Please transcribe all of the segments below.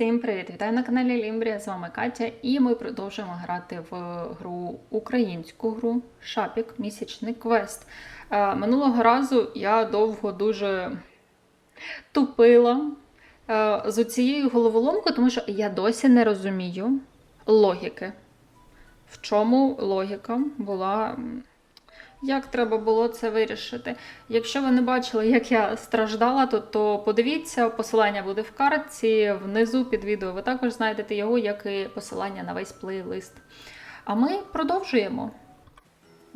Всім привіт! Вітаю на каналі Лімбрія. З вами Катя, і ми продовжуємо грати в гру українську гру Шапік місячний квест. Е, Минулого разу я довго дуже тупила е, з цією головоломкою, тому що я досі не розумію логіки. В чому логіка була як треба було це вирішити? Якщо ви не бачили, як я страждала, то, то подивіться, посилання буде в картці, внизу під відео ви також знайдете його, як і посилання на весь плейлист. А ми продовжуємо.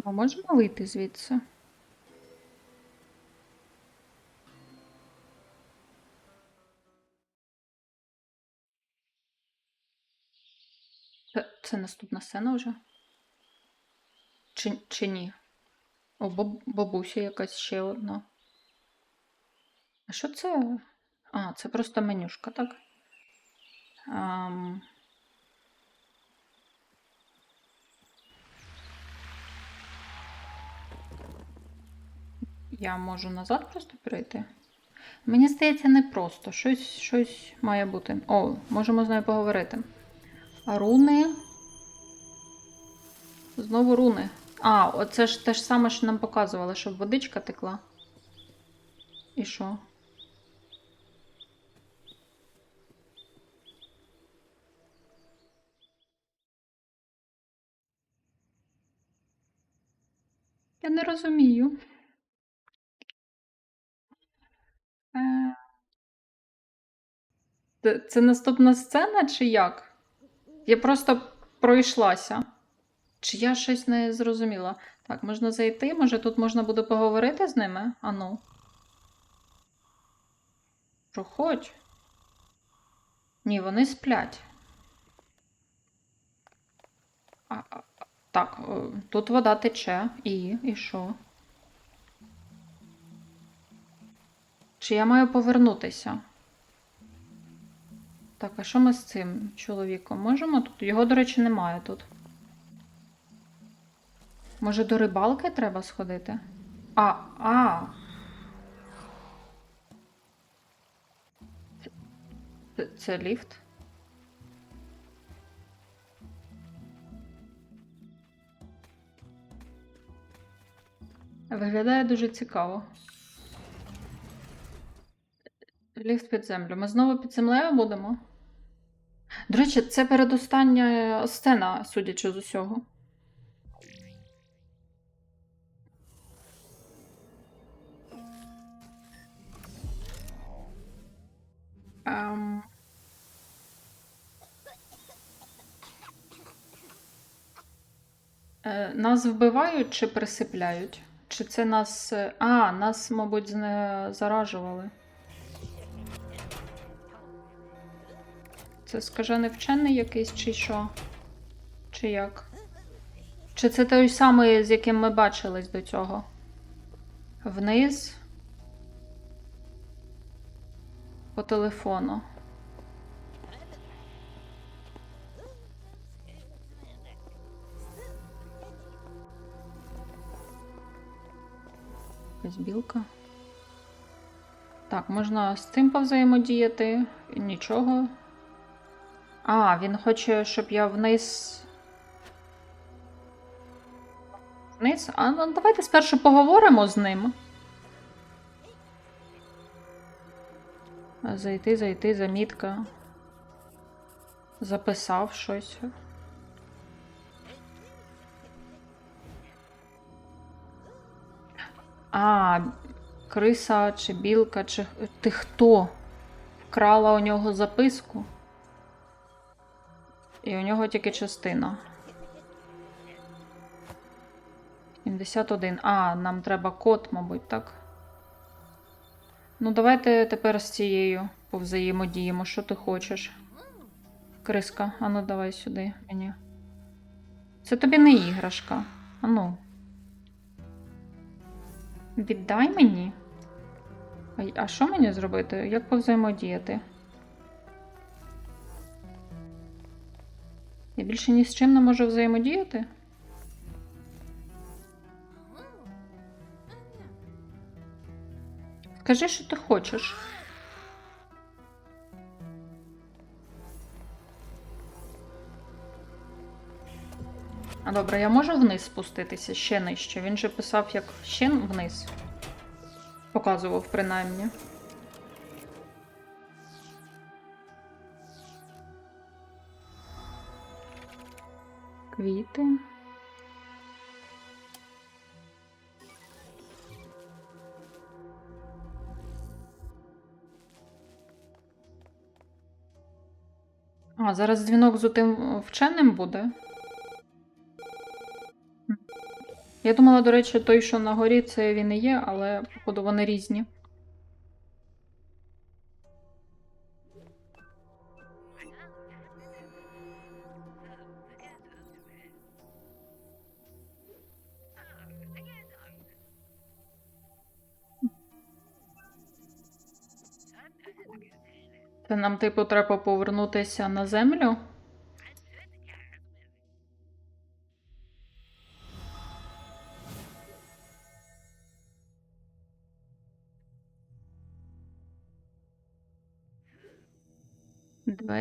Ми можемо вийти звідси? Це, наступна сцена вже? Чи, чи ні? О, баб- бабуся якась ще одна. А що це? А, це просто менюшка, так? Ам... Я можу назад просто перейти. Мені здається, не просто. Щось, щось має бути. О, можемо з нею поговорити. Руни. Знову руни. А, оце ж те ж саме, що нам показували, щоб водичка текла. І що? Я не розумію. Е, Це, це наступна сцена, чи як? Я просто пройшлася. Чи я щось не зрозуміла? Так, можна зайти, може тут можна буде поговорити з ними? Ану. Проходь. Ні, вони сплять. А, так, тут вода тече. І, і що? Чи я маю повернутися? Так, а що ми з цим чоловіком? Можемо тут? Його, до речі, немає тут. Може, до рибалки треба сходити? А, а. Це, це, ліфт? Виглядає дуже цікаво. Ліфт під землю. Ми знову під землею будемо? До речі, це передостання сцена, судячи з усього. Нас вбивають чи присипляють? Чи це нас. е, А, нас, мабуть, заражували. Це скажений вчений якийсь, чи що? Чи як? Чи це той самий, з яким ми бачились до цього? Вниз. По телефону. Якась білка. Так, можна з цим повзаємодіяти. Нічого. А, він хоче, щоб я вниз. Вниз? А ну давайте спершу поговоримо з ним. Зайти, зайти, замітка. Записав щось. А, криса чи білка, чи ти хто? Вкрала у нього записку. І у нього тільки частина. 71. А, нам треба код, мабуть, так. Ну, давайте тепер з цією повзаємодіємо. Що ти хочеш? Криска, а ну давай сюди мені. Це тобі не іграшка. Ану. Віддай мені. А, що мені зробити? Як повзаємодіяти? Я більше ні з чим не можу взаємодіяти? Скажи, що ти хочеш. А добре, я можу вниз спуститися ще нижче. Він же писав як ще вниз. Показував принаймні. Квіти. А, зараз дзвінок з тим вченим буде. Я думала, до речі, той, що на горі, це він і є, але, походу, вони різні. Це нам, типу, треба повернутися на землю.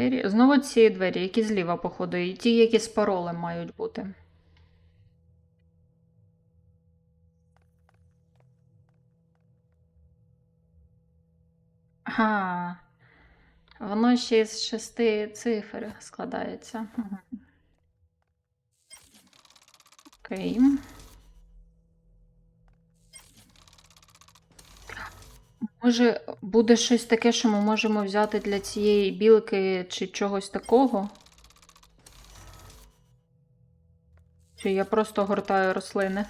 Двері. Знову ці двері, які зліва, походу, і ті, які з паролем мають бути. Ага. Воно ще з шести цифр складається. Окей. Може, буде щось таке, що ми можемо взяти для цієї білки чи чогось такого? Чи я просто гортаю рослини?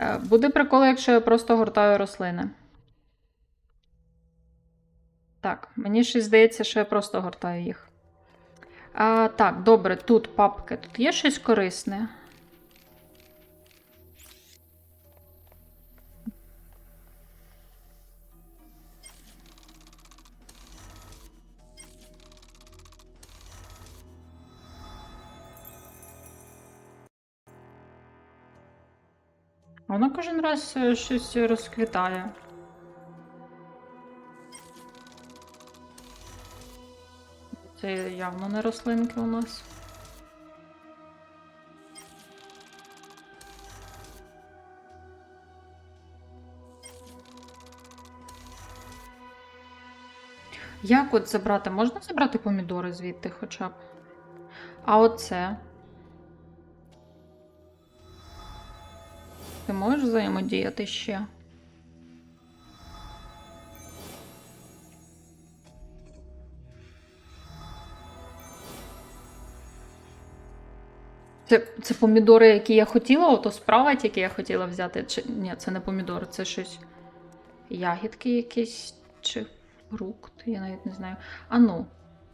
Е, Буде прикол, якщо я просто гортаю рослини. Так, мені щось здається, що я просто гортаю їх. А, так, добре, тут папки. Тут є щось корисне. Вона кожен раз е, щось розквітає. Це явно не рослинки у нас. Як от забрати? Можна забрати помідори звідти хоча б? А оце? Ти можеш взаємодіяти ще? Це, це помідори, які я хотіла, ото справа, які я хотіла взяти. Чи... Ні, це не помідори, це щось. Ягідки якісь чи фрукт, я навіть не знаю. А ну.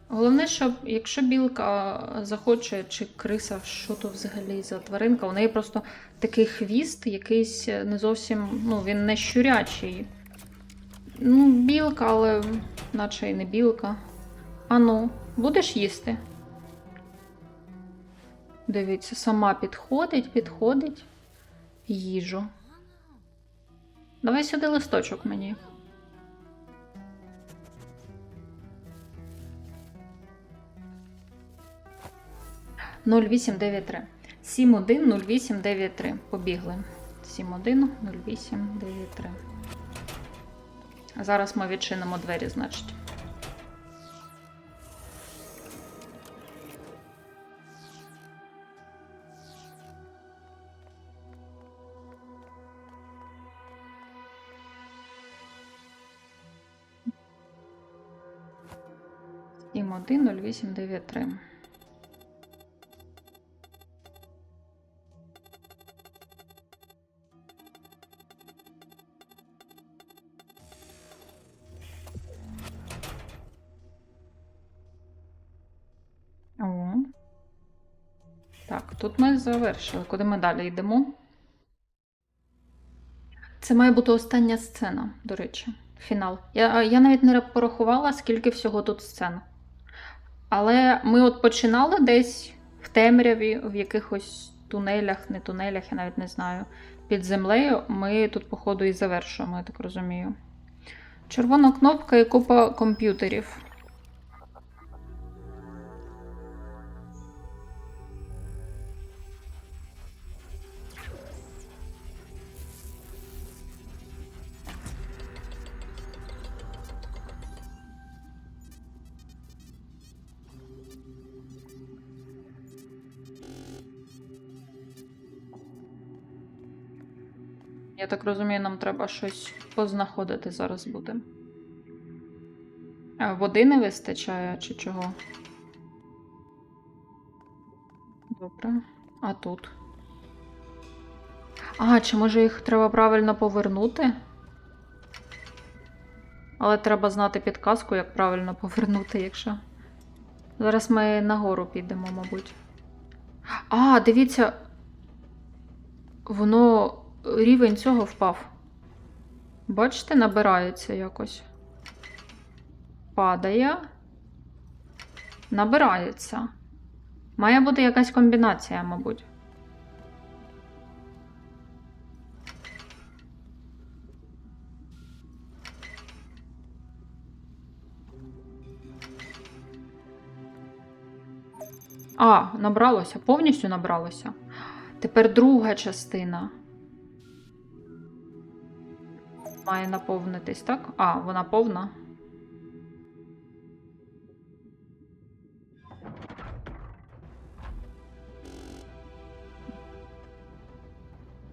Головне, щоб якщо білка захоче, чи криса, що то взагалі за тваринка, у неї просто такий хвіст, якийсь не зовсім, ну, він не щурячий. Ну, білка, але наче і не білка. Ану, будеш їсти? Дивіться, сама підходить, підходить. Їжу. Давай сюди листочок мені. 0893. 710893. Побігли. 710893. Зараз ми відчинимо двері, значить. Сім один нуль вісім дев'ять три. Завершили. Куди ми далі йдемо? Це має бути остання сцена, до речі, фінал. Я, я навіть не порахувала, скільки всього тут сцен. Але ми от починали десь в темряві, в якихось тунелях, не тунелях, я навіть не знаю. Під землею ми тут, походу, і завершуємо, я так розумію. Червона кнопка і купа комп'ютерів. Розумію, нам треба щось познаходити зараз буде. А води не вистачає чи чого? Добре. А тут? А, чи може їх треба правильно повернути? Але треба знати підказку, як правильно повернути, якщо. Зараз ми нагору підемо, мабуть. А, дивіться. Воно рівень цього впав. Бачите, набирається якось. Падає. Набирається. Має бути якась комбінація, мабуть. А, набралося, повністю набралося. Тепер друга частина. Має наповнитись, так? А, вона повна.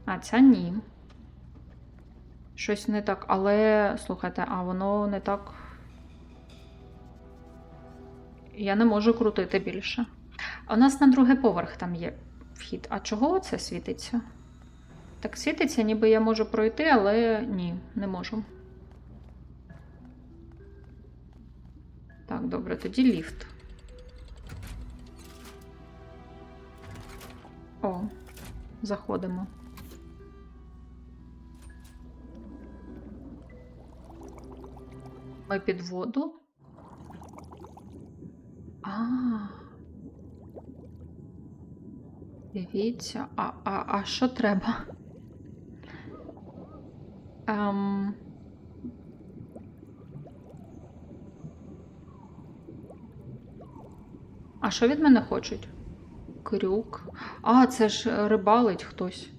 А ця ні. Щось не так, але слухайте, а воно не так. Я не можу крутити більше. У нас на другий поверх там є вхід. А чого це світиться? Так світиться, ніби я можу пройти, але ні, не можу. Так, добре, тоді ліфт. О, заходимо. Ми під воду. А. Дивіться, а, а, а що треба? Ем... А що від мене хочуть? Крюк. А, це ж рибалить хтось.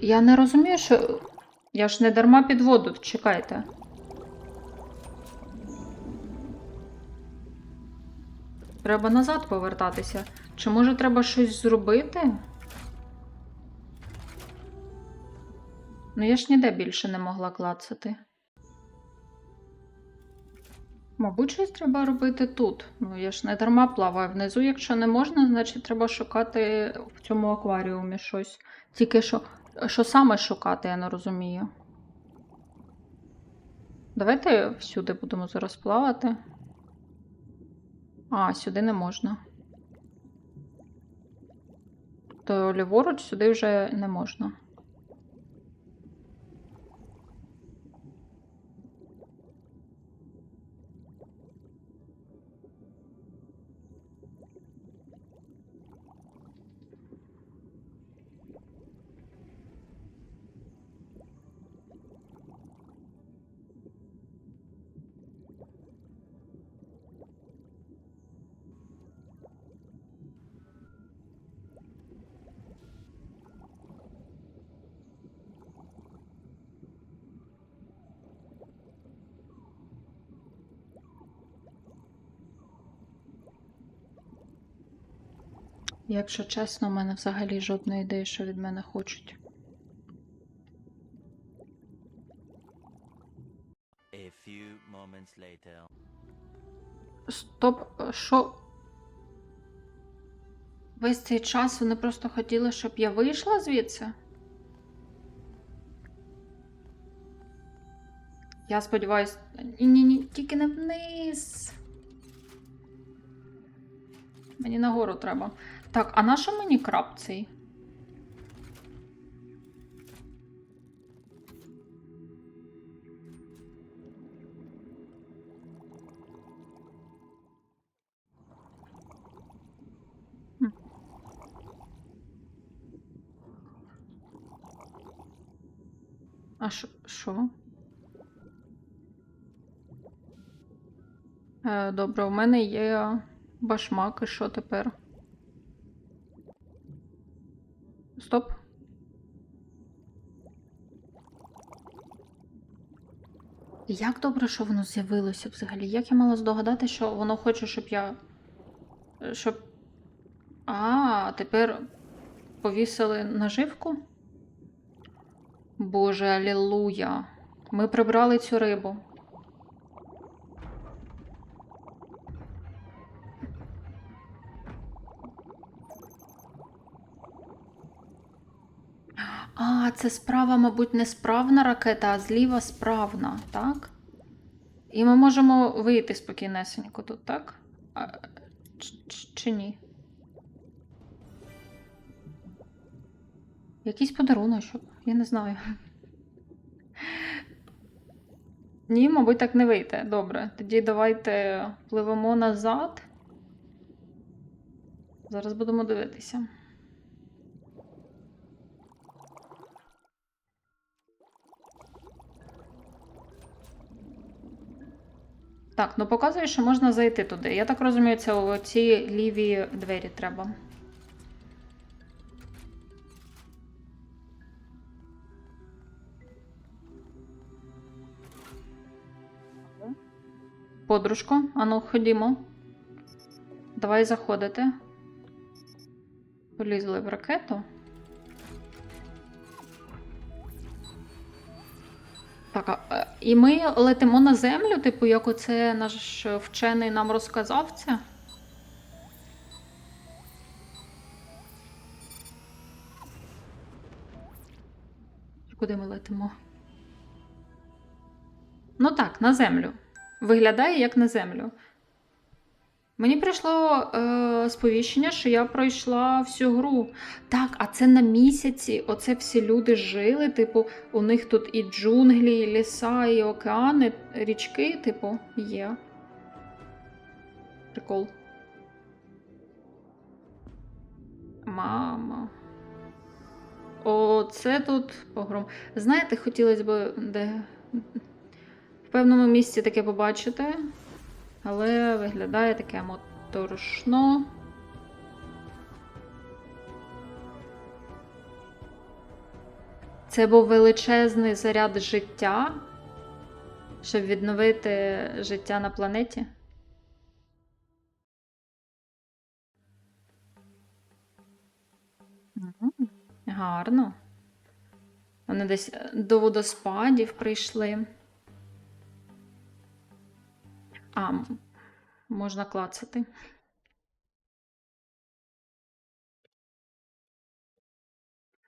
Я не розумію, що. Я ж не дарма під воду, чекайте. Треба назад повертатися. Чи може треба щось зробити? Ну, я ж ніде більше не могла клацати. Мабуть, щось треба робити тут. Ну, я ж не дарма плаваю внизу. Якщо не можна, значить треба шукати в цьому акваріумі щось. Тільки що, що саме шукати, я не розумію. Давайте всюди будемо зараз плавати. А, сюди не можна. То ліворуч сюди вже не можна. Якщо чесно, у мене взагалі жодної ідеї, що від мене хочуть. A few moments later. Стоп, що? Весь цей час вони просто хотіли, щоб я вийшла звідси? Я сподіваюся. Ні-ні-ні, тільки не вниз. Мені нагору треба. Так, а на що мені краб цей? А що? Е, добре, у мене є башмак, і що тепер? Стоп. Як добре, що воно з'явилося взагалі? Як я мала здогадати, що воно хоче, щоб я. Щоб. А, тепер повісили наживку? Боже, алілуя. Ми прибрали цю рибу. А, це справа, мабуть, не справна ракета, а зліва справна, так? І ми можемо вийти спокійнесенько тут, так? А, ч- ч- чи ні? Якийсь подаруночок, я не знаю. Ні, мабуть, так не вийде. Добре. Тоді давайте пливемо назад. Зараз будемо дивитися. Так, ну показує, що можна зайти туди. Я так розумію, це у ці ліві двері треба. Подружко, ану, ходімо. Давай заходити. Полізли в ракету. Так, а, і ми летимо на землю, типу, як оце наш вчений нам розказав це. Куди ми летимо? Ну так, на землю. Виглядає як на землю. Мені прийшло е, сповіщення, що я пройшла всю гру. Так, а це на місяці. Оце всі люди жили. Типу, у них тут і джунглі, і ліса, і океани, річки, типу, є. Прикол. Мама. Оце тут погром. Знаєте, хотілося б де в певному місці таке побачити, але виглядає таке моторошно. Це був величезний заряд життя, щоб відновити життя на планеті. Гарно. Вони десь до водоспадів прийшли. А, можна клацати.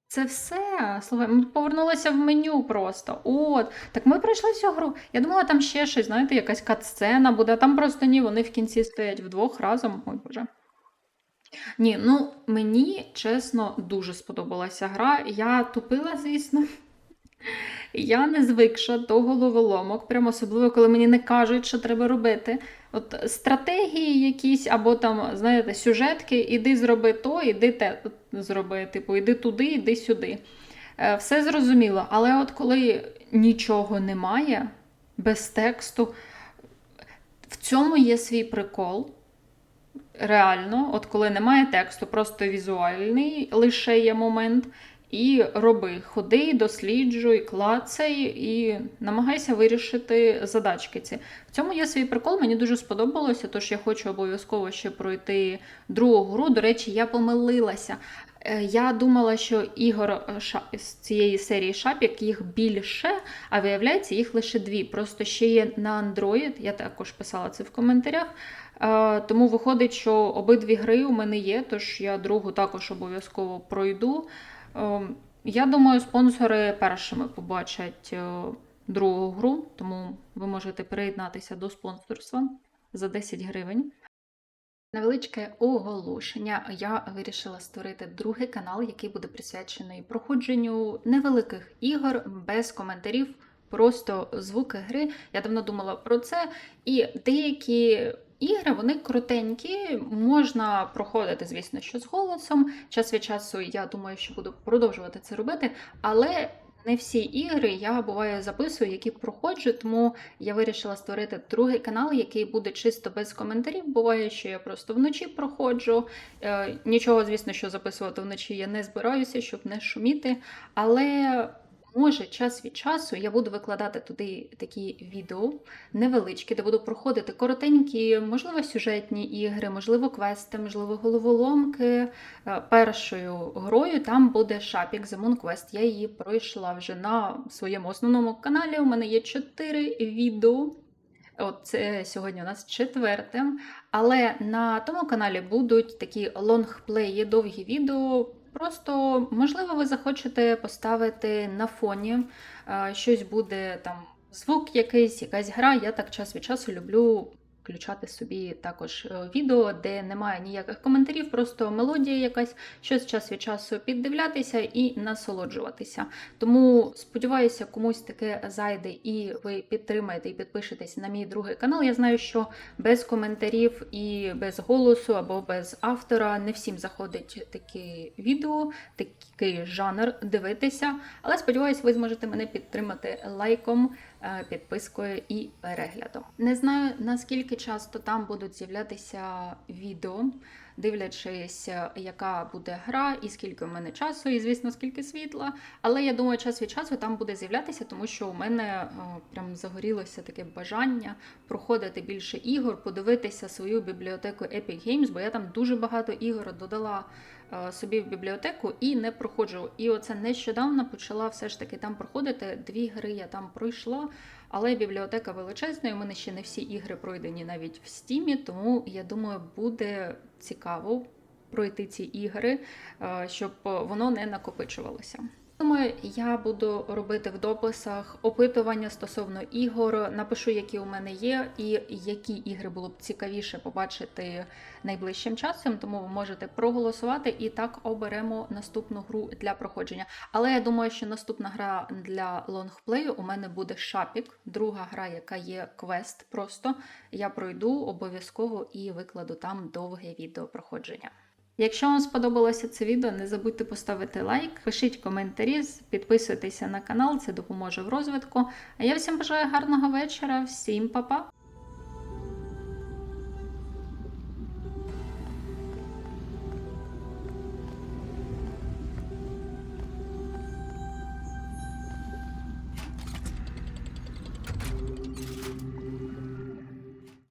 Це все. Слухай, ми повернулися в меню просто. От. Так ми пройшли всю гру. Я думала, там ще щось, знаєте, якась катсцена буде, там просто ні, вони в кінці стоять вдвох разом. Ой, боже. Ні, ну мені чесно дуже сподобалася гра. Я тупила, звісно. Я не звикша до головоломок, прям особливо, коли мені не кажуть, що треба робити. От стратегії якісь, або там, знаєте, сюжетки, іди зроби то, іди те зроби. Типу, іди туди, іди сюди. Е, Все зрозуміло. Але от коли нічого немає, без тексту, в цьому є свій прикол. Реально, от коли немає тексту, просто візуальний, лише є момент. І роби, ходи, досліджуй, клацай і намагайся вирішити задачки ці. В цьому є свій прикол, мені дуже сподобалося, тож я хочу обов'язково ще пройти другу гру. До речі, я помилилася. Е, Я думала, що ігор е, з цієї серії Шапік їх більше, а виявляється, їх лише дві. Просто ще є на Android, я також писала це в коментарях. Е, Тому виходить, що обидві гри у мене є, тож я другу також обов'язково пройду. Ем, Я думаю, спонсори першими побачать е, другу гру, тому ви можете приєднатися до спонсорства за 10 гривень. Невеличке оголошення. Я вирішила створити другий канал, який буде присвячений проходженню невеликих ігор без коментарів, просто звуки гри. Я давно думала про це. І деякі ігри вони крутенькі, можна проходити, звісно, що з голосом. Час від часу я думаю, що буду продовжувати це робити, але. Не всі ігри я буває записую, які проходжу, тому я вирішила створити другий канал, який буде чисто без коментарів. Буває, що я просто вночі проходжу. Е, нічого, звісно, що записувати вночі я не збираюся, щоб не шуміти. Але може час від часу я буду викладати туди такі відео невеличкі, де буду проходити коротенькі, можливо, сюжетні ігри, можливо, квести, можливо, головоломки. Е, Першою грою там буде Шапік The Quest. Я її пройшла вже на своєму основному каналі. У мене є 4 відео. От це сьогодні у нас четверте. Але на тому каналі будуть такі лонгплеї, довгі відео. Просто, можливо, ви захочете поставити на фоні е, щось буде там, звук якийсь, якась гра. Я так час від часу люблю включати собі також е, відео, де немає ніяких коментарів, просто мелодія якась, щось час від часу піддивлятися і насолоджуватися. Тому сподіваюся, комусь таке зайде, і ви підтримаєте і підпишетесь на мій другий канал. Я знаю, що без коментарів і без голосу або без автора не всім заходить такі відео, такий жанр дивитися. Але сподіваюся, ви зможете мене підтримати лайком, підпискою і переглядом. Не знаю наскільки часто там будуть з'являтися відео, дивлячись, е, яка буде гра, і скільки в мене часу, і звісно, скільки світла. Але я думаю, час від часу там буде з'являтися, тому що у мене е, прям загорілося таке бажання проходити більше ігор, подивитися свою бібліотеку Epic Games, бо я там дуже багато ігор додала е, собі в бібліотеку і не проходжу. І оце нещодавно почала все ж таки там проходити. Дві гри я там пройшла, але бібліотека величезна, і у мене ще не всі ігри пройдені навіть в стімі, тому я думаю, буде цікаво пройти ці ігри, е, щоб воно не накопичувалося. Я буду робити в дописах опитування стосовно ігор. Напишу, які у мене є, і які ігри було б цікавіше побачити найближчим часом. Тому ви можете проголосувати і так оберемо наступну гру для проходження. Але я думаю, що наступна гра для лонгплею у мене буде Шапік, друга гра, яка є квест. Просто я пройду обов'язково і викладу там довге відео проходження. Якщо вам сподобалося це відео, не забудьте поставити лайк, пишіть коментарі, підписуйтеся на канал, це допоможе в розвитку. А я всім бажаю гарного вечора, всім па-па!